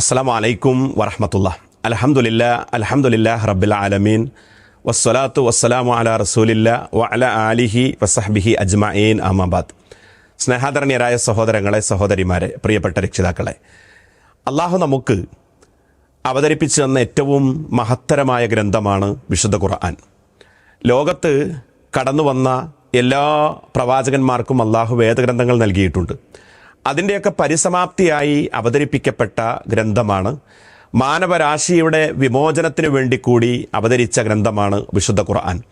അസ്സാം വലൈക്കും വറഹമത്തുള്ള അലഹമുല്ല അലഹമുല്ല റബ്ബിൽ ആലമീൻ. വസ്സലാത്തു വസ്സലാമു അല റസൂലില്ല വ അല ആലിഹി വസഹബിഹി അജ്മഈൻ. അഹമ്മബാദ് സ്നേഹാദരണീയരായ സഹോദരങ്ങളെ സഹോദരിമാരെ പ്രിയപ്പെട്ട രക്ഷിതാക്കളെ അള്ളാഹു നമുക്ക് അവതരിപ്പിച്ചു തന്ന ഏറ്റവും മഹത്തരമായ ഗ്രന്ഥമാണ് വിശുദ്ധ ഖുർആൻ. ലോകത്ത് കടന്നു വന്ന എല്ലാ പ്രവാചകന്മാർക്കും അള്ളാഹു വേദഗ്രന്ഥങ്ങൾ നൽകിയിട്ടുണ്ട്. അതിന്റെയൊക്കെ പരിസമാപ്തിയായി അവതരിപ്പിക്കപ്പെട്ട ഗ്രന്ഥമാണ്. മാനവരാശിയുടെ വിമോചനത്തിന് വേണ്ടി കൂടി അവതരിച്ച ഗ്രന്ഥമാണ് വിശുദ്ധ ഖുർആൻ.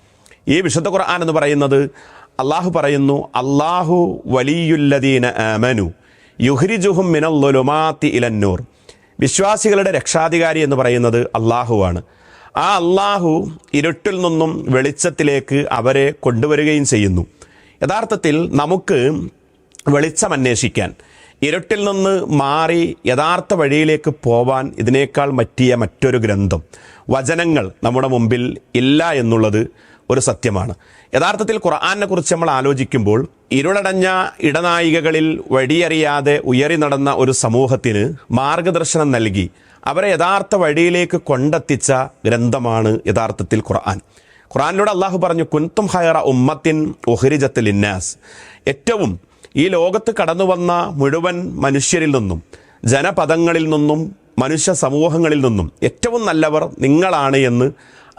ഈ വിശുദ്ധ ഖുർആൻ എന്ന് പറയുന്നത് അള്ളാഹു പറയുന്നു അള്ളാഹു വലിയുല്ലദീന ആമനു യുഹ്രിജുഹും മിനല്ലൊലുമാത്തി ഇലന്നൂർ വിശ്വാസികളുടെ രക്ഷാധികാരി എന്ന് പറയുന്നത് അള്ളാഹുവാണ് ആ അള്ളാഹു ഇരുട്ടിൽ നിന്നും വെളിച്ചത്തിലേക്ക് അവരെ കൊണ്ടുവരികയും ചെയ്യുന്നു. യഥാർത്ഥത്തിൽ നമുക്ക് വെളിച്ചം അന്വേഷിക്കാൻ ഇരുട്ടിൽ നിന്ന് മാറി യഥാർത്ഥ വഴിയിലേക്ക് പോവാൻ ഇതിനേക്കാൾ പറ്റിയ മറ്റൊരു ഗ്രന്ഥം. വചനങ്ങൾ നമ്മുടെ മുമ്പിൽ ഇല്ല എന്നുള്ളത് ഒരു സത്യമാണ്. യഥാർത്ഥത്തിൽ ഖുർആാനെ കുറിച്ച് നമ്മൾ ആലോചിക്കുമ്പോൾ ഇരുളടഞ്ഞ ഇടനായികകളിൽ വഴിയറിയാതെ ഉയറി നടന്ന ഒരു സമൂഹത്തിന് മാർഗദർശനം നൽകി അവരെ യഥാർത്ഥ വഴിയിലേക്ക് കൊണ്ടെത്തിച്ച ഗ്രന്ഥമാണ് യഥാർത്ഥത്തിൽ ഖുർആൻ. ഖുർആനിലൂടെ അള്ളാഹു പറഞ്ഞു കുൻതും ഹയറ ഉമ്മത്തിൻ ഒഹരിജത്തിൽ ഇന്നാസ് ഏറ്റവും ഈ ലോകത്ത് കടന്നു വന്ന മുഴുവൻ മനുഷ്യരിൽ നിന്നും ജനപദങ്ങളിൽ നിന്നും മനുഷ്യ സമൂഹങ്ങളിൽ നിന്നും ഏറ്റവും നല്ലവർ നിങ്ങളാണ് എന്ന്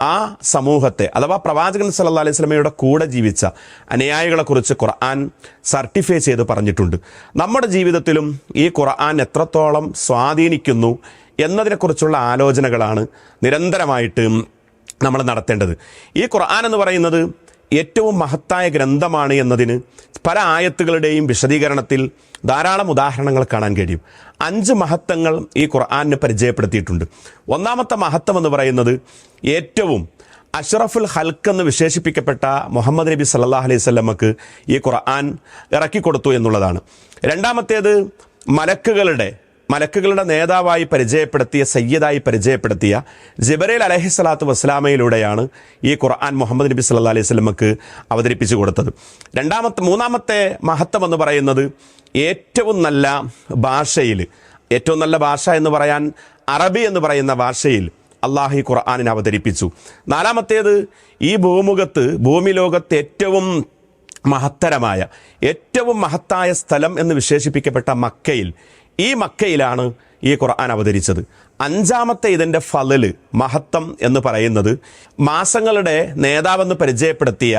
ആ സമൂഹത്തെ അഥവാ പ്രവാചകൻ സല്ലാ അലൈഹി സ്വലമയുടെ കൂടെ ജീവിച്ച അനുയായികളെക്കുറിച്ച് ഖുർആൻ സർട്ടിഫൈ ചെയ്ത് പറഞ്ഞിട്ടുണ്ട്. നമ്മുടെ ജീവിതത്തിലും ഈ ഖുർആൻ എത്രത്തോളം സ്വാധീനിക്കുന്നു എന്നതിനെക്കുറിച്ചുള്ള ആലോചനകളാണ് നിരന്തരമായിട്ട് നമ്മൾ നടത്തേണ്ടത്. ഈ ഖുർആൻ എന്ന് പറയുന്നത് ഏറ്റവും മഹത്തായ ഗ്രന്ഥമാണ് എന്നതിന് പല ആയത്തുകളുടെയും വിശദീകരണത്തിൽ ധാരാളം ഉദാഹരണങ്ങൾ കാണാൻ കഴിയും. അഞ്ച് മഹത്വങ്ങൾ ഈ ഖുർആാനിന് പരിചയപ്പെടുത്തിയിട്ടുണ്ട്. ഒന്നാമത്തെ മഹത്വം എന്ന് പറയുന്നത് ഏറ്റവും അഷ്റഫുൽ ഹൽക്ക് എന്ന് വിശേഷിപ്പിക്കപ്പെട്ട മുഹമ്മദ് നബി സല്ലാ അലൈഹി സ്വല്ലമ്മക്ക് ഈ ഖുർആൻ ഇറക്കിക്കൊടുത്തു എന്നുള്ളതാണ്. രണ്ടാമത്തേത് മലക്കുകളുടെ മലക്കുകളുടെ നേതാവായി പരിചയപ്പെടുത്തിയ സയ്യദായി പരിചയപ്പെടുത്തിയ ജിബറേൽ അലഹിസ്വലാത്തു വസ്ലാമയിലൂടെയാണ് ഈ ഖുർആൻ മുഹമ്മദ് നബി സല്ലാ അലൈഹി സ്വലമക്ക് അവതരിപ്പിച്ചു കൊടുത്തത്. രണ്ടാമത്തെ മൂന്നാമത്തെ മഹത്വം എന്ന് പറയുന്നത് ഏറ്റവും നല്ല ഭാഷയിൽ ഏറ്റവും നല്ല ഭാഷ എന്ന് പറയാൻ അറബി എന്ന് പറയുന്ന ഭാഷയിൽ അള്ളാഹി ഖുർആാനിനെ അവതരിപ്പിച്ചു. നാലാമത്തേത് ഈ ഭൂമുഖത്ത് ഭൂമി ലോകത്ത് ഏറ്റവും മഹത്തരമായ ഏറ്റവും മഹത്തായ സ്ഥലം എന്ന് വിശേഷിപ്പിക്കപ്പെട്ട മക്കയിൽ ഈ മക്കയിലാണ് ഈ ഖുർആൻ അവതരിച്ചത്. അഞ്ചാമത്തെ ഇതിന്റെ ഫലല് മഹത്വം എന്ന് പറയുന്നത് മാസങ്ങളുടെ നേതാവെന്ന് പരിചയപ്പെടുത്തിയ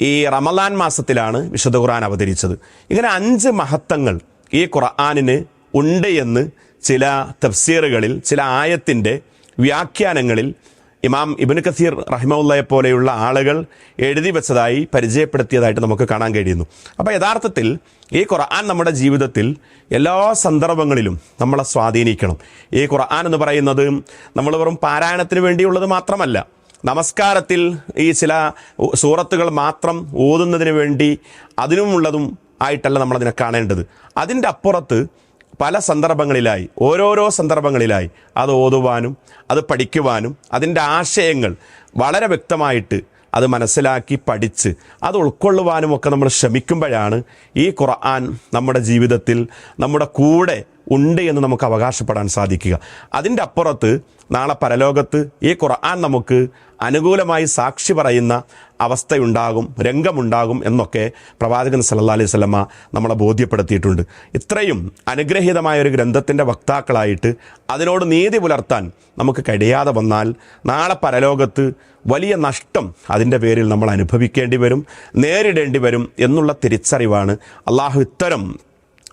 ഈ റമലാൻ മാസത്തിലാണ് വിശുദ്ധ ഖുർആൻ അവതരിച്ചത്. ഇങ്ങനെ അഞ്ച് മഹത്വങ്ങൾ ഈ ഖുർആാനിന് ഉണ്ട് എന്ന് ചില തഫ്സീറുകളിൽ ചില ആയത്തിന്റെ വ്യാഖ്യാനങ്ങളിൽ ഇമാം ഇബിൻ കസീർ റഹിമുല്ലയെ പോലെയുള്ള ആളുകൾ എഴുതി വെച്ചതായി പരിചയപ്പെടുത്തിയതായിട്ട് നമുക്ക് കാണാൻ കഴിയുന്നു. അപ്പോൾ യഥാർത്ഥത്തിൽ ഈ ഖുർആൻ നമ്മുടെ ജീവിതത്തിൽ എല്ലാ സന്ദർഭങ്ങളിലും നമ്മളെ സ്വാധീനിക്കണം. ഈ ഖുർആൻ എന്ന് പറയുന്നത് നമ്മൾ വെറും പാരായണത്തിന് വേണ്ടിയുള്ളത് മാത്രമല്ല നമസ്കാരത്തിൽ ഈ ചില സൂറത്തുകൾ മാത്രം ഓതുന്നതിന് വേണ്ടി അതിനുമുള്ളതും ആയിട്ടല്ല നമ്മളതിനെ കാണേണ്ടത്. അതിന്റെ അപ്പുറത്ത് പല സന്ദർഭങ്ങളിലായി ഓരോരോ സന്ദർഭങ്ങളിലായി അത് ഓതുവാനും അത് പഠിക്കുവാനും അതിന്റെ ആശയങ്ങൾ വളരെ വ്യക്തമായിട്ട് അത് മനസ്സിലാക്കി പഠിച്ച് അത് ഉൾക്കൊള്ളുവാനും ഒക്കെ നമ്മൾ ശ്രമിക്കുമ്പോഴാണ് ഈ ഖുർആൻ നമ്മുടെ ജീവിതത്തിൽ നമ്മുടെ കൂടെ ഉണ്ട് എന്ന് നമുക്ക് അവകാശപ്പെടാൻ സാധിക്കുക. അതിന്റെ അപ്പുറത്ത് നാളെ പരലോകത്ത് ഈ ഖുർആൻ നമുക്ക് അനുകൂലമായി സാക്ഷി പറയുന്ന അവസ്ഥയുണ്ടാകും രംഗമുണ്ടാകും എന്നൊക്കെ പ്രവാചകൻ സല്ലാ അലൈഹി സ്വലമ നമ്മളെ ബോധ്യപ്പെടുത്തിയിട്ടുണ്ട്. ഇത്രയും അനുഗ്രഹീതമായ ഒരു ഗ്രന്ഥത്തിന്റെ വക്താക്കളായിട്ട് അതിനോട് നീതി പുലർത്താൻ നമുക്ക് കഴിയാതെ വന്നാൽ നാളെ പരലോകത്ത് വലിയ നഷ്ടം അതിന്റെ പേരിൽ നമ്മൾ അനുഭവിക്കേണ്ടി വരും നേരിടേണ്ടി വരും എന്നുള്ള തിരിച്ചറിവാണ് അള്ളാഹു ഇത്തരം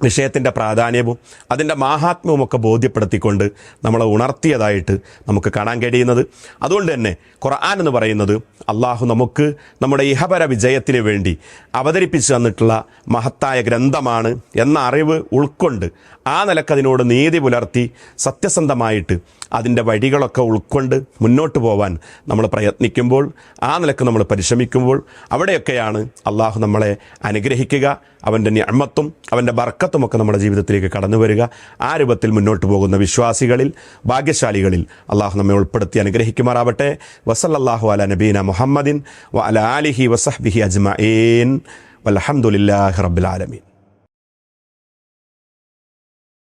വിഷയത്തിന്റെ പ്രാധാന്യവും അതിന്റെ മാഹാത്മ്യവും ഒക്കെ ബോധ്യപ്പെടുത്തിക്കൊണ്ട് നമ്മളെ ഉണർത്തിയതായിട്ട് നമുക്ക് കാണാൻ കഴിയുന്നത്. അതുകൊണ്ട് തന്നെ ഖുർആൻ എന്ന് പറയുന്നത് അള്ളാഹു നമുക്ക് നമ്മുടെ ഇഹപര വിജയത്തിന് വേണ്ടി അവതരിപ്പിച്ചു തന്നിട്ടുള്ള മഹത്തായ ഗ്രന്ഥമാണ് എന്ന അറിവ് ഉൾക്കൊണ്ട് ആ നിലക്കതിനോട് നീതി പുലർത്തി സത്യസന്ധമായിട്ട് അതിന്റെ വഴികളൊക്കെ ഉൾക്കൊണ്ട് മുന്നോട്ട് പോവാൻ നമ്മൾ പ്രയത്നിക്കുമ്പോൾ ആ നിലയ്ക്ക് നമ്മൾ പരിശ്രമിക്കുമ്പോൾ അവിടെയൊക്കെയാണ് അള്ളാഹു നമ്മളെ അനുഗ്രഹിക്കുക. അവന്റെ ഞമ്മത്തും അവന്റെ ബർക്കത്തുമൊക്കെ നമ്മുടെ ജീവിതത്തിലേക്ക് കടന്നു വരിക. ആ രൂപത്തിൽ മുന്നോട്ട് പോകുന്ന വിശ്വാസികളിൽ ഭാഗ്യശാലികളിൽ അള്ളാഹു നമ്മെ ഉൾപ്പെടുത്തി അനുഗ്രഹിക്കുമാറാവട്ടെ. വസല്ലാഹു അല നബീന മുഹമ്മദിൻ വ അല ആലിഹി വസഹ്ബിഹി അജ്മഈൻ. വലഹമുല്ലാഹി റബ്ബുൽ ആലമീൻ.